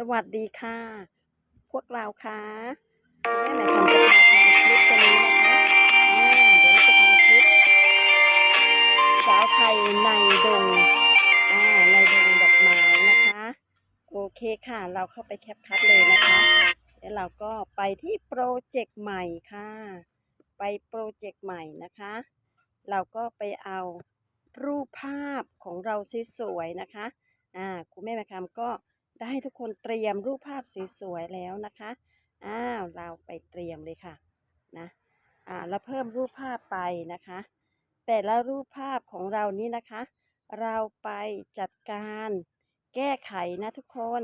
สวัสดีค่ะ พวกเราค่ะแม่ไหนคำจะพาทำคลิปตัวนี้นะคะเดี๋ยวเราจะทำคลิปสาวไทยในดงอ่าในดงดอกไม้นะคะ โอเคค่ะ เราเข้าไปแคปคัดเลยนะคะ แล้วเราก็ไปที่โปรเจกต์ใหม่ค่ะ ไปโปรเจกต์ใหม่นะคะ เราก็ไปเอารูปภาพของเราสวยๆนะคะ อ่าคุณแม่แม่คำก็ ได้ทุกคนเตรียมรูปภาพสวยๆแล้วนะคะ อ้าวเราไปเตรียมเลยค่ะนะอ่าเราเพิ่มรูปภาพไปนะคะ แต่ละรูปภาพของเรานี้นะคะ เราไปจัดการแก้ไขนะทุกคน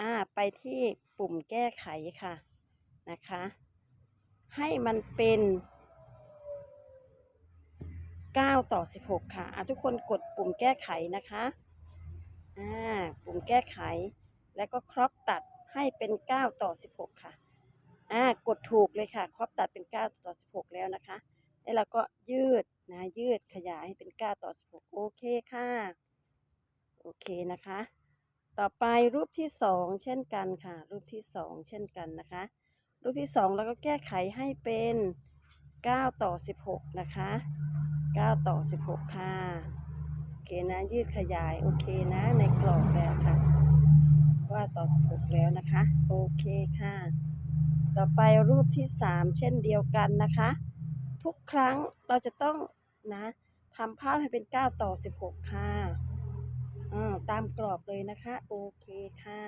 อ่าไปที่ปุ่มแก้ไขค่ะนะคะ ให้มันเป็น9ต่อ 16 ค่ะอะทุกคนกดปุ่มแก้ไขนะคะ อ่าปุ่มแก้ไข แล้วก็ครอปตัดให้เป็น 9 ต่อ 16 ค่ะ อ่ากดถูกเลยค่ะ ครอปตัดเป็น 9 ต่อ 16 แล้วนะคะ แล้วเราก็ยืดนะยืดขยายให้เป็น 9 ต่อ 16 โอเคค่ะ โอเคนะคะ ต่อไปรูปที่ 2 เช่นกันค่ะ รูปที่ 2 เช่นกันนะคะ รูปที่2เราก็แก้ไขให้เป็น 9 ต่อ 16 นะคะ 9 ต่อ 16 ค่ะ เคนะ ยืดขยายโอเคนะ ในกรอบแล้วค่ะ ว่าต่อ16แล้วนะคะ โอเคค่ะ ต่อไปรูปที่ 3 เช่นเดียวกันนะคะ ทุกครั้งเราจะต้องนะทำภาพให้เป็น 9 ต่อ 16 ค่ะอ่าตามกรอบเลยนะคะ โอเคค่ะ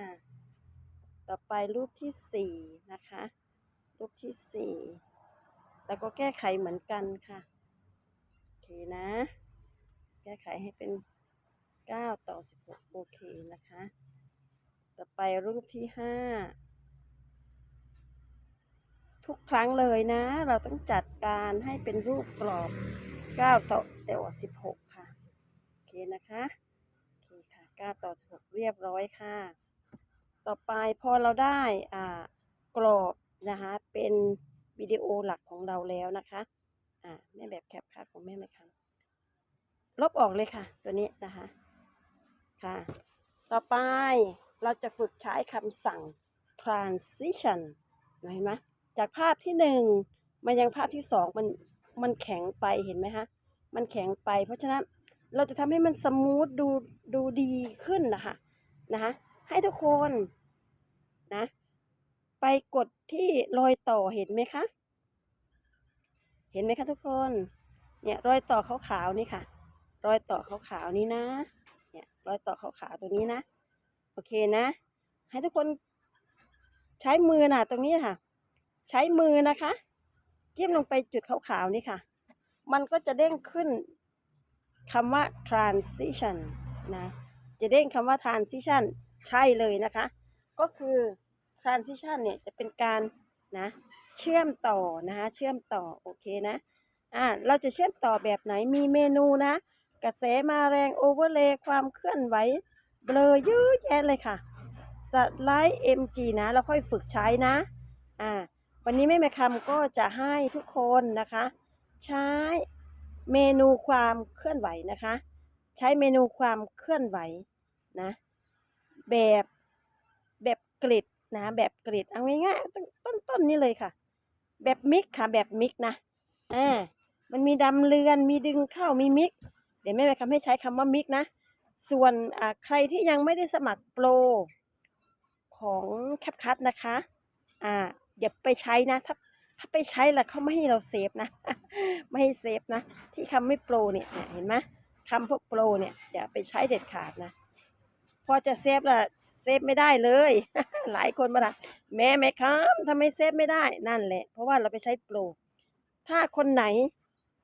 ต่อไปรูปที่ 4 นะคะ รูปที่ 4 แล้วก็แก้ไขเหมือนกันค่ะ โอเคนะ แก้ไขให้เป็น 9 ต่อ 16 โอเคนะคะ ต่อไปรูปที่ 5 ทุกครั้งเลยนะ เราต้องจัดการให้เป็นรูปกรอบ 9 ต่อต่อ16 ค่ะ โอเคนะคะโอเคค่ะ 9 ต่อ 16 เรียบร้อยค่ะ ต่อไปพอเราได้อ่ากรอบนะคะเป็นวิดีโอหลักของเราแล้วนะคะ อ่าแม่แบบแคปคัดของแม่ไหมคะ ลบออกเลยค่ะ ตัวนี้นะคะค่ะ ต่อไปเราจะฝึกใช้คำสั่ง transition เห็นไหมจากภาพที่หนึ่งมายังภาพที่สองมันมันแข็งไปเห็นไหมคะมันแข็งไปเพราะฉะนั้นเราจะทำให้มันสมูทดูดูดีขึ้นนะคะนะคะให้ทุกคนนะไปกดที่รอยต่อเห็นไหมคะ เห็นไหมคะทุกคน เนี่ยรอยต่อขาวๆนี่ค่ะ รอยต่อขาวๆนี้นะ เนี่ยรอยต่อขาวๆตัวนี้นะ โอเคนะ ให้ทุกคนใช้มือนะตรงนี้ค่ะ ใช้มือนะคะจิ้มลงไปจุดขาวๆนี่ค่ะ มันก็จะเด้งขึ้นคำว่า transition นะ จะเด้งคำว่า transition ใช่เลยนะคะ ก็คือ transition เนี่ยจะเป็นการนะเชื่อมต่อนะคะเชื่อมต่อโอเคนะอ่าเราจะเชื่อมต่อแบบไหนมีเมนูนะ กระแสมาแรงโอเวอร์เลย์ความเคลื่อนไหว เบลอเยอะแยะเลยค่ะสไลด์ MG นะเราค่อยฝึกใช้นะอ่าวันนี้แม่แม่คำก็จะให้ทุกคนนะคะ ใช้เมนูความเคลื่อนไหวนะคะ ใช้เมนูความเคลื่อนไหวนะแบบแบบกริดนะแบบกริดเอาง่ายๆต้นต้นต้นนี้เลยค่ะ แบบมิกค่ะแบบมิกนะอ่ามันมีดำเรือนมีดึงเข้ามีมิก เดี๋ยวแม่ไปคำให้ใช้คำว่ามิกนะ ส่วนใครที่ยังไม่ได้สมัครโปรของแคปคัทนะคะอ่าอย่าไปใช้นะ ถ้าถ้าไปใช้แล้วเขาไม่ให้เราเซฟนะ ไม่ให้เซฟนะ ที่คำไม่โปรเนี่ยเนี่ยเห็นไหมคำพวกโปรเนี่ยอย่าไปใช้เด็ดขาดนะพอจะเซฟละเซฟไม่ได้เลย หลายคนมาละแม่แม่ครับทำไมเซฟไม่ได้นั่นแหละ เพราะว่าเราไปใช้โปร ถ้าคนไหน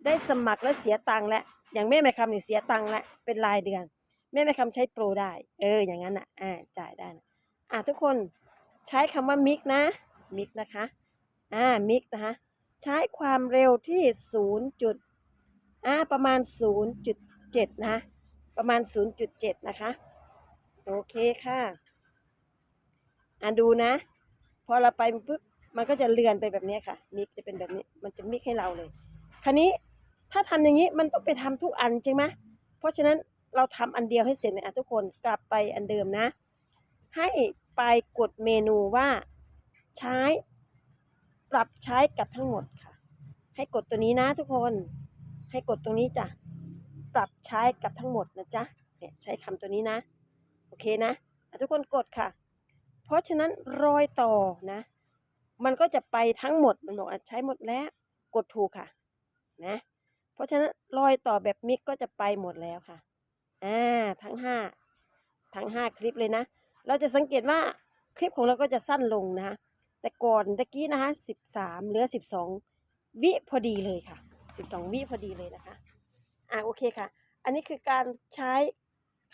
ได้สมัครแล้วเสียตังค์แล้ว อย่างแม่แม่คำนี่เสียตังค์แล้วเป็นรายเดือน แม่แม่คำใช้โปรได้ เอออย่างนั้นอะอ่าจ่ายได้นะอ่าทุกคนใช้คำว่ามิกนะมิกนะคะอ่ามิกนะคะใช้ความเร็วที่ศูนย์จุดอ่าประมาณศูนย์จุดเจ็ดนะประมาณศูนย์จุดเจ็ดนะคะโอเคค่ะอ่าดูนะ พอเราไปปุ๊บมันก็จะเลื่อนไปแบบนี้ค่ะ มิกจะเป็นแบบนี้มันจะมิกให้เราเลยคราวนี้ ถ้าทำอย่างนี้มันต้องไปทำทุกอันใช่ไหมเพราะฉะนั้นเราทำอันเดียวให้เสร็จเลยอะทุกคนกลับไปอันเดิมนะ ให้ไปกดเมนูว่าใช้ ปรับใช้กับทั้งหมดค่ะ ให้กดตัวนี้นะทุกคน ให้กดตรงนี้จ้ะปรับใช้กับทั้งหมดนะจ๊ะเนี่ยใช้คำตัวนี้นะ โอเคนะทุกคนกดค่ะ เพราะฉะนั้นรอยต่อนะ มันก็จะไปทั้งหมดมันบอกใช้หมดแล้วกดถูกค่ะ นะ เพราะฉะนั้นรอยต่อแบบมิกก็จะไปหมดแล้วค่ะ อ่า ทั้งห้าทั้งห้าคลิปเลยนะ เราจะสังเกตว่าคลิปของเราก็จะสั้นลงนะคะ แต่ก่อนตะกี้นะคะสิบสามเหลือสิบสองวิพอดีเลยค่ะสิบสองวิพอดีเลยนะคะ อ่าโอเคค่ะ อันนี้คือการใช้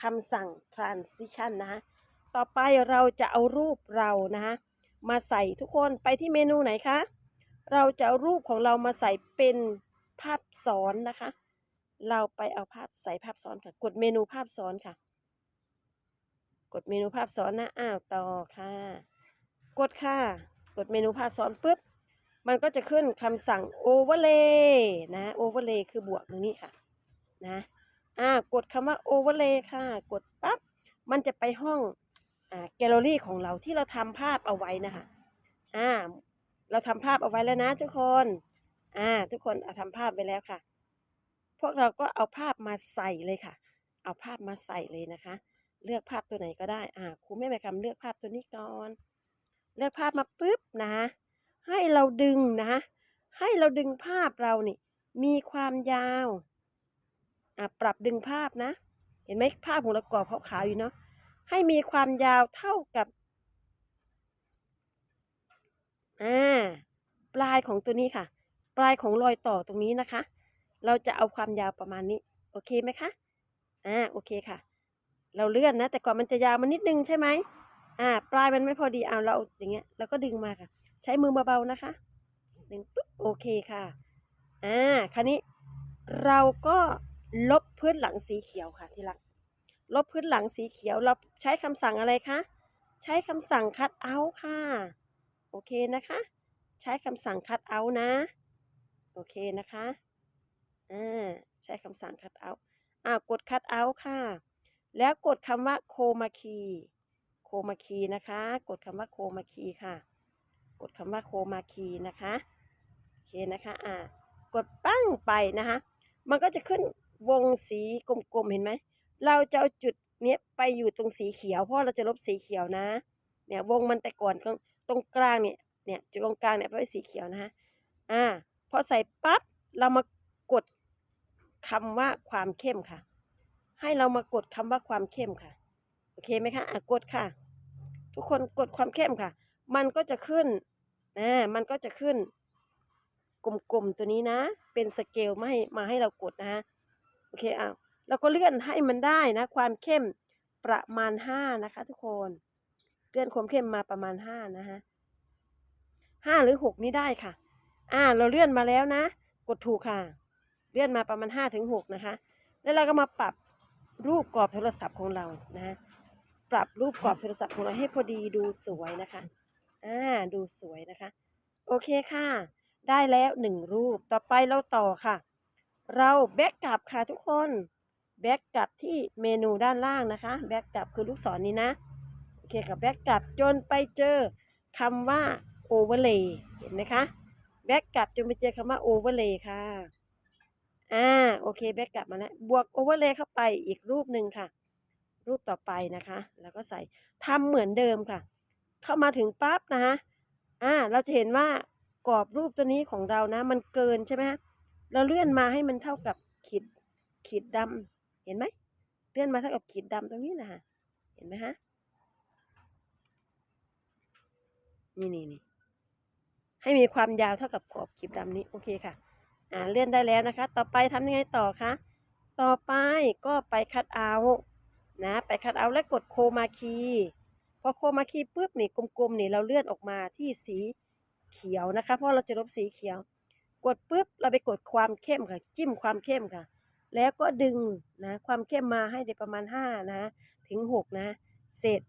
คำสั่ง transition นะคะต่อไปเราจะเอารูปเรานะคะมาใส่ทุกคนไปที่เมนูไหนคะ เราจะเอารูปของเรามาใส่เป็น ภาพซ้อนนะคะ เราไปเอาภาพใส่ภาพซ้อนค่ะ กดเมนูภาพซ้อนค่ะ กดเมนูภาพซ้อนนะอ้าวต่อค่ะ กดค่ะ กดเมนูภาพซ้อนปุ๊บมันก็จะขึ้นคำสั่ง overlay นะ overlay คือบวกตรงนี้ค่ะ นะ อ่า กดคำว่า overlay ค่ะ กดปั๊บ มันจะไปห้อง อ่า แกลเลอรี่ของเราที่เราทำภาพเอาไว้นะคะ อ่า เราทำภาพเอาไว้แล้วนะทุกคน อ่า ทุกคนเอาทำภาพไปแล้วค่ะ พวกเราก็เอาภาพมาใส่เลยค่ะ เอาภาพมาใส่เลยนะคะ เลือกภาพตัวไหนก็ได้ อ่าครูแม่ไปคำเลือกภาพตัวนี้ก่อน เลือกภาพมาปุ๊บนะให้เราดึงนะ ให้เราดึงภาพเรานี่ มีความยาวอ่าปรับดึงภาพนะ เห็นไหมภาพของเรากรอบขาวๆอยู่เนาะให้มีความยาวเท่ากับอ่าปลายของตัวนี้ค่ะ ปลายของรอยต่อตรงนี้นะคะ เราจะเอาความยาวประมาณนี้ โอเคไหมคะ อ่า โอเคค่ะ เราเลื่อนนะ แต่ก่อนมันจะยาวมานิดนึงใช่ไหมอ่า ปลายมันไม่พอดีเอาเราอย่างเงี้ยเราก็ดึงมาค่ะ ใช้มือเบาๆนะคะ ดึงปุ๊บ โอเคค่ะ อ่า คราวนี้เราก็ลบพื้นหลังสีเขียวค่ะที่รัก ลบพื้นหลังสีเขียว เราใช้คำสั่งอะไรคะ ใช้คำสั่ง cut out ค่ะ โอเคนะคะ ใช้คำสั่ง cut out นะ โอเคนะคะอ่าใช้คำสั่ง cut out อ่ากด cut out ค่ะ แล้วกดคำว่า chroma key chroma key นะคะ กดคำว่า chroma key ค่ะ กดคำว่า chroma key นะคะโอเคนะคะอ่ากดปั้งไปนะคะ มันก็จะขึ้นวงสีกลมๆเห็นไหมเราจะเอาจุดเนี้ยไปอยู่ตรงสีเขียวเพราะเราจะลบสีเขียวนะ เนี่ยวงมันแต่ก่อนตรงตรงกลางเนี่ยเนี่ยจุดตรงกลางเนี่ยเป็นสีเขียวนะฮะอ่า พอใส่ปั๊บเรามากดคำว่าความเข้มค่ะ ให้เรามากดคำว่าความเข้มค่ะ โอเคไหมคะอะกดค่ะ ทุกคนกดความเข้มค่ะ มันก็จะขึ้นนะมันก็จะขึ้น กลมๆตัวนี้นะ เป็นสเกลมาให้มาให้เรากดนะฮะโอเคอ้าวเราก็เลื่อนให้มันได้นะ ความเข้มประมาณห้านะคะ ทุกคนเลื่อนความเข้มมาประมาณห้านะฮะห้าหรือหกนี่ได้ค่ะ อ่า เราเลื่อนมาแล้วนะ กดถูกค่ะ เลื่อนมาประมาณห้าถึงหกนะคะ แล้วเราก็มาปรับรูปกรอบโทรศัพท์ของเรานะปรับรูปกรอบโทรศัพท์ของเราให้พอดีดูสวยนะคะ อ่า ดูสวยนะคะ โอเคค่ะ ได้แล้วหนึ่งรูป ต่อไปเราต่อค่ะ เราแบ็กกลับค่ะทุกคน แบ็กกลับที่เมนูด้านล่างนะคะ แบ็กกลับคือลูกศรนนี้นะ โอเคค่ะแบ็กกลับจนไปเจอคำว่า overlay เห็นไหมคะ กลับจนไปเจอคำว่า overlay ค่ะ อ่า โอเค แบ็กกลับมาแล้ว บวก overlay เข้าไปอีกรูปหนึ่งค่ะ รูปต่อไปนะคะ แล้วก็ใส่ทำเหมือนเดิมค่ะ เข้ามาถึงปั๊บนะคะอ่า เราจะเห็นว่ากรอบรูปตัวนี้ของเรานะ มันเกินใช่ไหมคะเราเลื่อนมาให้มันเท่ากับขีดขีดดำเห็นไหม เลื่อนมาเท่ากับขีดดำตรงนี้นะคะเห็นไหมฮะ นี่นี่นี่ ให้มีความยาวเท่ากับขอบขีดดำนี้โอเคค่ะอ่าเลื่อนได้แล้วนะคะ ต่อไปทำยังไงต่อคะต่อไปก็ไปคัดเอานะไปคัดเอาและกดโคมาคีพอโคมาคีปุ๊บนี่กลมๆนี่เราเลื่อนออกมาที่สีเขียวนะคะ เพราะเราจะลบสีเขียว กดปุ๊บเราไปกดความเข้มค่ะ จิ้มความเข้มค่ะ แล้วก็ดึงนะความเข้มมาให้ได้ประมาณห้านะ ถึงหกนะ เสร็จ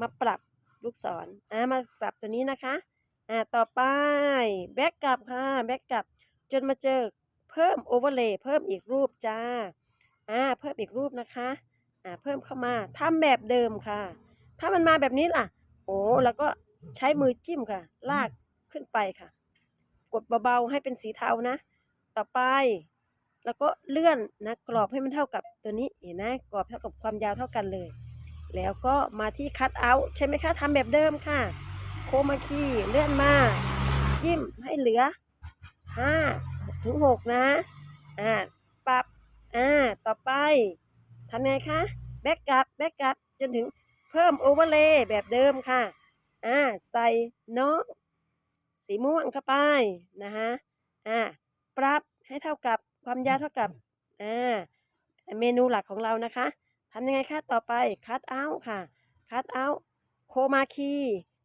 มาปรับลูกศรอ่ามาสับตัวนี้นะคะ อ่าต่อไปแบ็กกลับค่ะแบ็กกลับจนมาเจอเพิ่มโอเวอร์เลย์เพิ่มอีกรูปจ้าอ่าเพิ่มอีกรูปนะคะอ่าเพิ่มเข้ามาทำแบบเดิมค่ะ ถ้ามันมาแบบนี้ล่ะ โอ้แล้วก็ใช้มือจิ้มค่ะ ลากขึ้นไปค่ะ กดเบาๆให้เป็นสีเทานะ ต่อไป แล้วก็เลื่อนนะกรอบให้มันเท่ากับตัวนี้เห็นไหมกรอบเท่ากับความยาวเท่ากันเลย แล้วก็มาที่คั t เอาท์ใช่ไหมคะทำแบบเดิมค่ะ โคมาคีเลื่อนมา จิ้มให้เหลือห้าถึงหกนะ อ่า ปรับ อ่า ต่อไปทำไงคะ แบ็กกลับ แบ็กกลับ จนถึงเพิ่มโอเวอร์เลย์แบบเดิมค่ะ อ่า ใส่น้องสีม่วงเข้าไปนะฮะอ่า ปรับให้เท่ากับความยาวเท่ากับ อ่า เมนูหลักของเรานะคะทำยังไงคะ ต่อไปคัดเอาค่ะ คัดเอา โคมาคี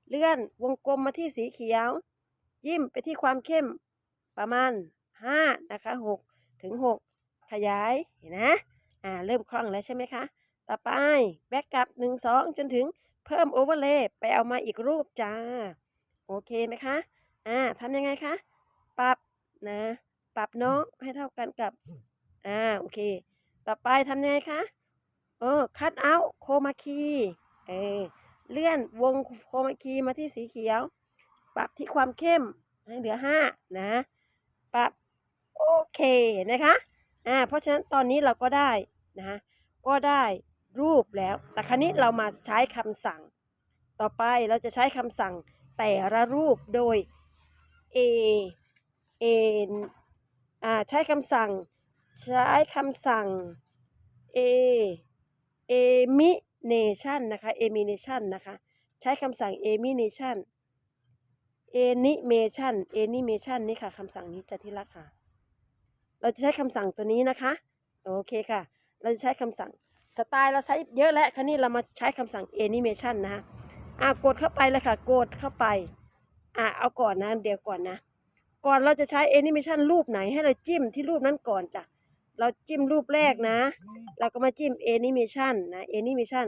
เลื่อนวงกลมมาที่สีเขียวยิ้มไปที่ความเข้มประมาณ5นะคะ6ถึง 6 ขยายเห็นนะอ่าเริ่มคล่องแล้วใช่ไหมคะ ต่อไปแบ็กกลับ 1 2 จนถึงเพิ่มโอเวอร์เลย์ไปเอามาอีกรูปจ้า โอเคไหมคะอ่าทำยังไงคะปรับนะ ปรับน้องให้เท่ากันกับอ่าโอเค ต่อไปทำยังไงคะเออคัดเอาโคมาคีเออ เลื่อนวงโคมาคีมาที่สีเขียว ปรับที่ความเข้มให้เหลือห้านะ ปรับโอเคนะคะอ่าเพราะฉะนั้นตอนนี้เราก็ได้นะก็ได้รูปแล้ว แต่ครั้นี้เรามาใช้คำสั่ง ต่อไปเราจะใช้คำสั่งแต่ละรูปโดย a a อ่าใช้คำสั่ง ใช้คำสั่ง a nation นะคะ emination นะคะ ใช้คำสั่ง emination animation animation นี่ค่ะคำสั่งนี้จะที่รักค่ะ เราจะใช้คำสั่งตัวนี้นะคะ โอเคค่ะ เราจะใช้คำสั่งสไตล์เราใช้เยอะแล้วคราวนี้เรามาใช้คำสั่ง animation นะฮะอะกดเข้าไปเลยค่ะ กดเข้าไป อะเอาก่อนนะ เดี๋ยวก่อนนะ ก่อนเราจะใช้ animation รูปไหนให้เราจิ้มที่รูปนั้นก่อนจ้ะ เราจิ้มรูปแรกนะ เราก็มาจิ้ม animation นะ animation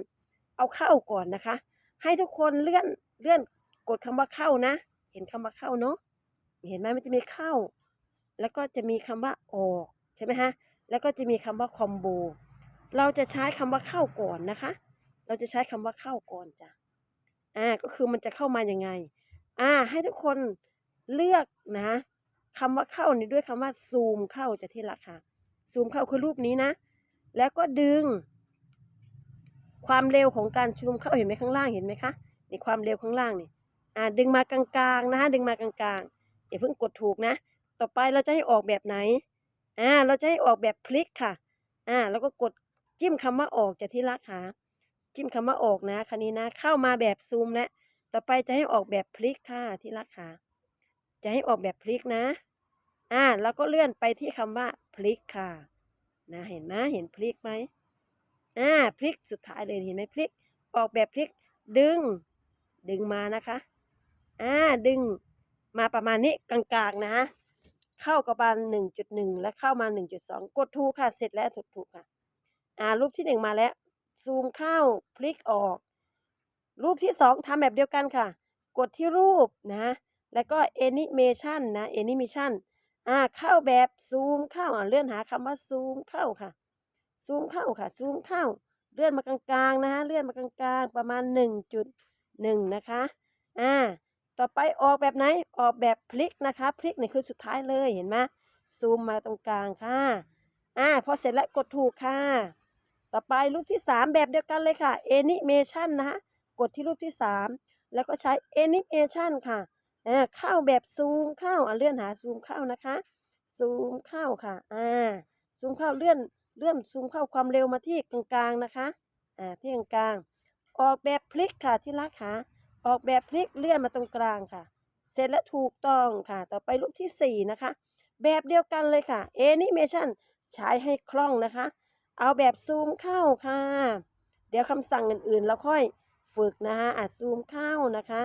เอาเข้าก่อนนะคะ ให้ทุกคนเลื่อนเลื่อนกดคำว่าเข้านะ เห็นคำว่าเข้าเนาะเห็นไหมมันจะมีเข้า แล้วก็จะมีคำว่าออกใช่ไหมฮะแล้วก็จะมีคำว่าคอมโบเราจะใช้คำว่าเข้าก่อนนะคะ เราจะใช้คำว่าเข้าก่อนจ้ะอ่าก็คือมันจะเข้ามาอยังไง อ่า ให้ทุกคนเลือกนะคำว่าเข้านี่ด้วยคำว่าซูมเข้าจะที่ราคา ซูมเข้าคือรูปนี้นะ แล้วก็ดึง ความเร็วของการซูมเข้าเห็นไหมข้างล่างเห็นไหมคะนี่ความเร็วข้างล่างนี่อ่าดึงมากลางๆนะดึงมากลางๆอย่าเพิ่งกดถูกนะ ต่อไปเราจะให้ออกแบบไหนอ่าเราจะให้ออกแบบพลิกค่ะอ่าแล้วก็กดจิ้มคำว่าออกจะที่รักค่ะจิ้มคำว่าออกนะคันนี้นะ เข้ามาแบบซูมและต่อไปจะให้ออกแบบพลิกค่ะที่รักค่ะจะให้ออกแบบพลิกนะ อ่าแล้วก็เลื่อนไปที่คำว่าพลิกค่ะ นะเห็นไหมเห็นพลิกไหมอ่าพลิกสุดท้ายเลยเห็นไหมพลิก ออกแบบพลิกดึง ดึงมานะคะอ่าดึงมาประมาณนี้กลางๆนะเข้ากับประมาณหนึ่งจุดหนึ่งและเข้ามาหนึ่งจุดสองกดถูกค่ะ เสร็จแล้วถูกถูกค่ะ อ่า รูปที่หนึ่งมาแล้ว ซูมเข้า พลิกออก รูปที่สองทำแบบเดียวกันค่ะ กดที่รูปนะ แล้วก็ animation นะ animation ่าเข้าแบบซูมเข้าเลื่อนหาคำว่าซูมเข้าค่ะ ซูมเข้าค่ะ ซูมเข้า เลื่อนมากลางๆนะฮะเลื่อนมากลางๆ ประมาณ 1.1 นะคะ อ่า ต่อไปออกแบบไหน ออกแบบพลิกนะคะ พลิกนี่คือสุดท้ายเลยเห็นไหมซูมมาตรงกลางค่ะ อ่า พอเสร็จแล้วกดถูกค่ะ ต่อไปรูปที่ 3 แบบเดียวกันเลยค่ะ animation นะคะกดที่รูปที่ 3 แล้วก็ใช้ animation ค่ะ อ่าเข้าแบบซูมเข้าอ่าเลื่อนหาซูมเข้านะคะ ซูมเข้าค่ะอ่าซูมเข้าเลื่อนเลื่อนซูมเข้าความเร็วมาที่กลางๆนะคะอ่าที่กลางๆออกแบบพลิกค่ะที่รักค่ะออกแบบพลิกเลื่อนมาตรงกลางค่ะ เสร็จแล้วถูกต้องค่ะ ต่อไปรูปที่ 4 นะคะ แบบเดียวกันเลยค่ะ animation ใช้ให้คล่องนะคะ เอาแบบซูมเข้าค่ะ เดี๋ยวคำสั่งอื่นๆ เราค่อยฝึกนะคะอะซูมเข้านะคะ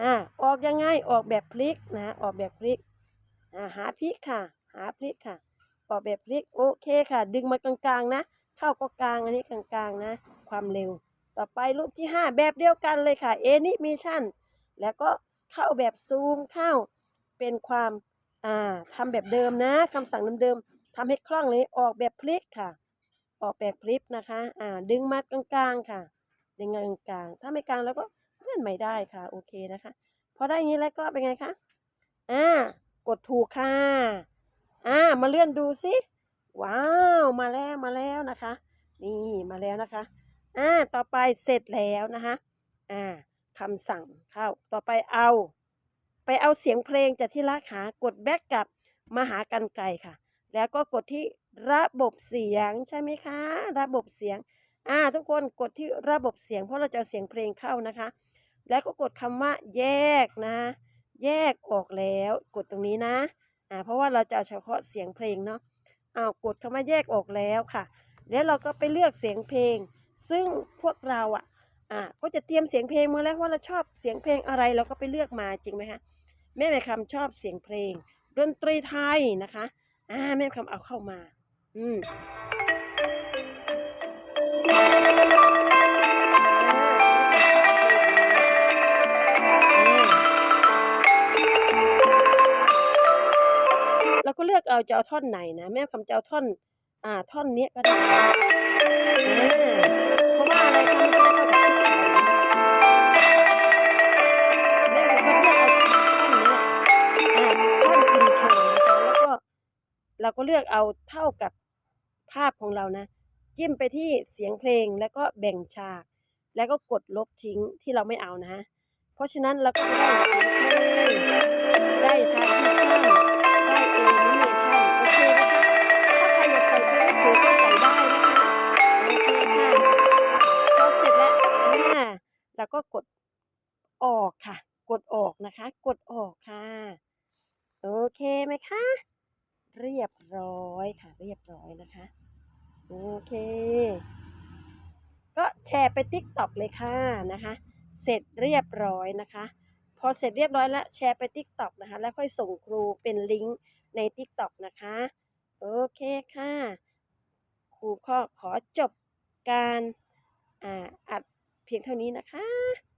อ่าออกยังไงออกแบบพลิกนะออกแบบพลิกอ่าหาพลิกค่ะ หาพลิกค่ะ ออกแบบพลิกโอเคค่ะ ดึงมากลางๆนะ เข้าก็กลางอันนี้กลางๆนะ ความเร็ว ต่อไปรูปที่ 5 แบบเดียวกันเลยค่ะ animation แล้วก็เข้าแบบซูมเข้าเป็นความอ่าทำแบบเดิมนะคำสั่งเดิมๆทำให้คล่องเลยออกแบบพลิกค่ะ ออกแบบพลิกนะคะอ่าดึงมากลางๆค่ะ ดึงมากลางๆถ้าไม่กลางแล้วก็ เลื่อนไม่ได้ค่ะ โอเคนะคะ พอได้อย่างนี้แล้วก็เป็นไงคะ อ่า กดถูกค่ะ อ่า มาเลื่อนดูสิว้าว มาแล้วมาแล้วนะคะ นี่มาแล้วนะคะ อ่า ต่อไปเสร็จแล้วนะคะ อ่าคำสั่งเข้า ต่อไปเอา ไปเอาเสียงเพลงจากที่รักหากดแบ็กกลับมาหากันไกลค่ะ แล้วก็กดที่ระบบเสียงใช่ไหมคะ ระบบเสียง อ่า ทุกคนกดที่ระบบเสียง เพราะเราจะเอาเสียงเพลงเข้านะคะ แล้วก็กดคำว่าแยกนะ แยกออกแล้วกดตรงนี้นะอ่าเพราะว่าเราจะเอาเฉพาะเสียงเพลงเนาะเอากดคำว่าแยกออกแล้วค่ะ แล้วเราก็ไปเลือกเสียงเพลง ซึ่งพวกเราอะอ่าก็จะเตรียมเสียงเพลงมาแล้วว่าเราชอบเสียงเพลงอะไรเราก็ไปเลือกมาจริงไหมคะแม่แม่คำชอบเสียงเพลง ดนตรีไทยนะคะอ่าแม่คำเอาเข้ามา อืม เราก็เลือกเอาจะเอาท่อนไหนนะ แม่คำจะเอาท่อน อ่า ท่อนเนี้ยก็ได้เพราะว่าอะไรคะมันจะได้เข้ากับชุดแม่คำก็เลือกเอาท่อนนี้แหละอ่าท่อนอินโทรนะคะแล้วก็เราก็เลือกเอาเท่ากับภาพของเรานะ จิ้มไปที่เสียงเพลงแล้วก็แบ่งฉาก แล้วก็กดลบทิ้งที่เราไม่เอานะ เพราะฉะนั้นเราก็จะได้เสียงเพลงได้ทาร์ติชันไแล้วก็กดออกค่ะ กดออกนะคะ กดออกค่ะ โอเคไหมคะ เรียบร้อยค่ะ เรียบร้อยนะคะ โอเค ก็แชร์ไปติ๊กต็อกเลยค่ะนะคะ เสร็จเรียบร้อยนะคะ พอเสร็จเรียบร้อยแล้วแชร์ไปติ๊กต็อกนะคะ แล้วค่อยส่งครูเป็นลิงก์ในติ๊กต็อกนะคะ โอเคค่ะ ครูก็ขอจบการอ,อัด เพียงเท่านี้นะคะ